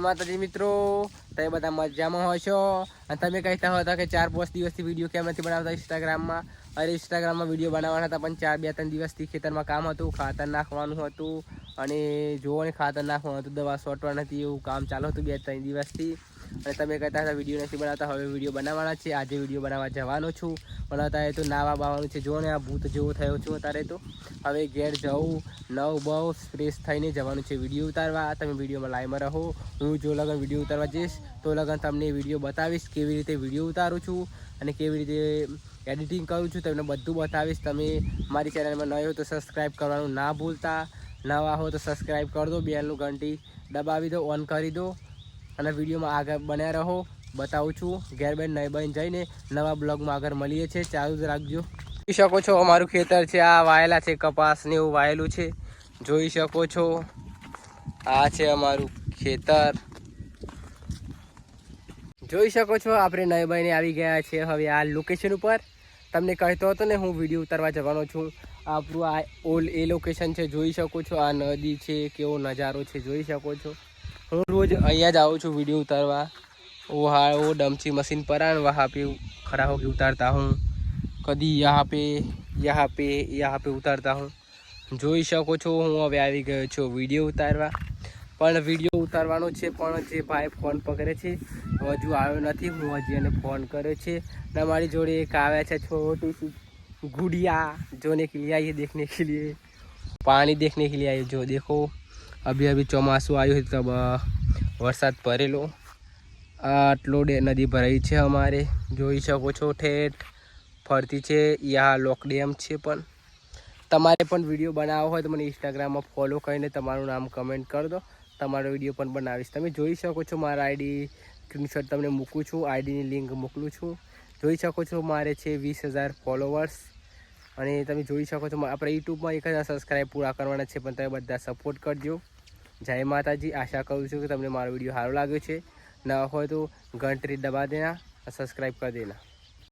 માતાજી મિત્રો તમે બધા મજામાં છો? અને તમે કહેતા હતા કે ચાર પાંચ દિવસથી વીડિયો કેમ નથી બનાવતા ઇન્સ્ટાગ્રામમાં અરે ઇન્સ્ટાગ્રામમાં વીડિયો બનાવવાના હતા, પણ ચાર બે ત્રણ દિવસથી ખેતરમાં કામ હતું, ખાતર નાખવાનું હતું, અને જુઓ ખાતર નાખવાનું હતું, દવા છોટવા નથી, એવું કામ ચાલુ હતું બે ત્રણ દિવસથી. અને તમે કહેતા હતા વીડિયો નથી બનાવતા, હવે વીડિયો બનાવવાના છે. આજે વીડિયો બનાવવા જવાનો છું. પણ અત્યારે તો નાવા બાવાનું છે. જો ને, આ ભૂત જેવો થયો છું અત્યારે તો. હવે ઘેર જવું નવ બહુ ફ્રેશ થઈને જવાનું છે વીડિયો ઉતારવા. તમે વિડીયોમાં લાઈમાં રહો. હું જો લગન વીડિયો ઉતારવા જઈશ, તો લગન તમને વીડિયો બતાવીશ કેવી રીતે વીડિયો ઉતારું છું અને કેવી રીતે એડિટિંગ કરું છું. તમને બધું બતાવીશ. તમે મારી ચેનલમાં ન હો તો સબસ્ક્રાઈબ કરવાનું ના ભૂલતા. નવા હો તો સબસ્ક્રાઈબ કરી દો, બેલનું ઘંટી દબાવી દો ઓન કરી દો. અને વિડીયોમાં આગળ બન્યા રહો. બતાવું છું ઘેર બેન નહીં બન જઈને નવા બ્લોગમાં આગળ મળીએ છીએ. ચાલુ જ રાખજો. જોઈ શકો છો, અમારું ખેતર છે, આ વાયેલા છે, કપાસ ને એવું વાયેલું છે. જોઈ શકો છો, આ છે અમારું ખેતર. જોઈ શકો છો, આપણે નયભાઈને આવી ગયા છે હવે આ લોકેશન ઉપર. તમને કહેતો હતો ને, હું વીડિયો ઉતારવા જવાનો છું. આપણું આ ઓલ એ લોકેશન છે, જોઈ શકો છો, આ નદી છે, કેવો નજારો છે, જોઈ શકો છો. હું રોજ અહીંયા જ આવું છું વિડીયો ઉતારવા वहाँ वो डमची मशीन पर है वहाँ पे खड़ा होकर उतारता हूँ कभी यहाँ पे यहाँ पे यहाँ पे ઉતારતા હું જોઈ શકો છો હું હવે આવી ગયો છું વિડીયો ઉતારવા પણ વિડીયો ઉતારવાનો છે પણ જે ભાઈ ફોન પકડે છે હજુ આવ્યો નથી હું હજી એને ફોન કર્યો છે ને મારી જોડે એક આવ્યા છે છોટી સી गुड़िया जोने के लिए आई है देखने के लिए पानी देखने के लिए आई है અભી અભી ચોમાસું આવ્યું તો વરસાદ ભરેલો. આટલો ડે નદી ભરાઈ છે અમારે. જોઈ શકો છો ઠેઠ, ફરતી છે, યા લોક ડેમ છે પણ. તમારે પણ વીડિયો બનાવવો હોય તો મને ઇન્સ્ટાગ્રામમાં ફોલો કરીને તમારું નામ કમેન્ટ કરી દો. તમારો વીડિયો પણ બનાવીશ. તમે જોઈ શકો છો મારા આઈડી સ્ક્રીનશોટ તમને મૂકું છું. આઈડીની લિંક મોકલું છું. જોઈ શકો છો મારે છે વીસ હજાર ફોલોવર્સ અને તમે જોઈ શકો છો આપણે યુટ્યુબમાં એક હજાર સબસ્ક્રાઈબ પૂરા કરવાના છે, પણ તમે બધા સપોર્ટ કરજો. જય માતાજી. આશા કરું છું કે તમને મારો વીડિયો સારો લાગ્યો છે. ના હોય તો ઘંટરી દબા દેના સબસ્ક્રાઈબ કરી દેના.